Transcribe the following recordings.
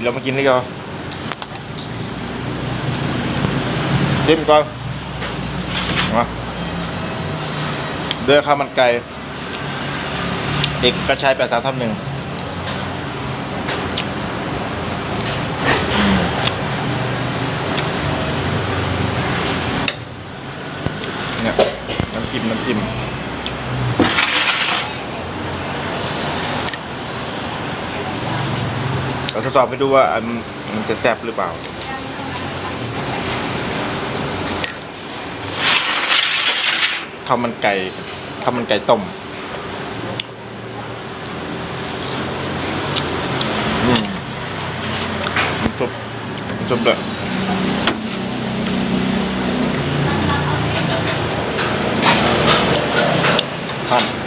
เดี๋ยวมากินนี่ก่อนจิ้มก่อนมาเดือข้าวมันไก่เอกกระชายแปดสามทับหนึ่งเนี่ยน้ำจิ้มน้ำจิ้ม เรา ทดสอบให้ดูว่ามันจะแซ่บหรือเปล่าข้าวมันไก่ข้าวมันไก่ต้มอืมน้ำซุปน้ำซุปเลยท่า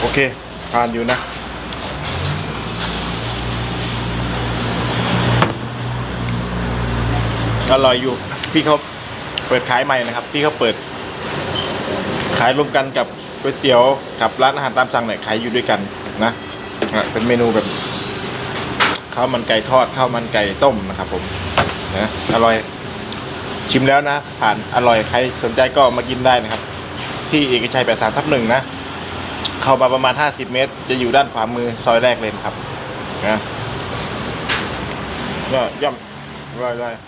โอเคทานอยู่นะอร่อยอยู่ พี่เขาเปิดขายใหม่นะครับ พี่เขาเปิด ขายรวมกันกับก๋วยเตี๋ยวกับร้านอาหารตามสั่งเนี่ยขายอยู่ด้วยกันนะะเป็นเมนูแบบข้าวมันไก่ทอดข้าวมันไก่ต้มนะครับผมนะอร่อยชิมแล้วนะ ผ่านอร่อยใครสนใจก็มากินได้นะครับ ที่เอกชัยแปดสามทับหนึ่งนะ เข้ามาประมาณ 50 เมตร จะอยู่ด้านขวามือซอยแรกเลยครับนะก็ย่อมร่อยๆ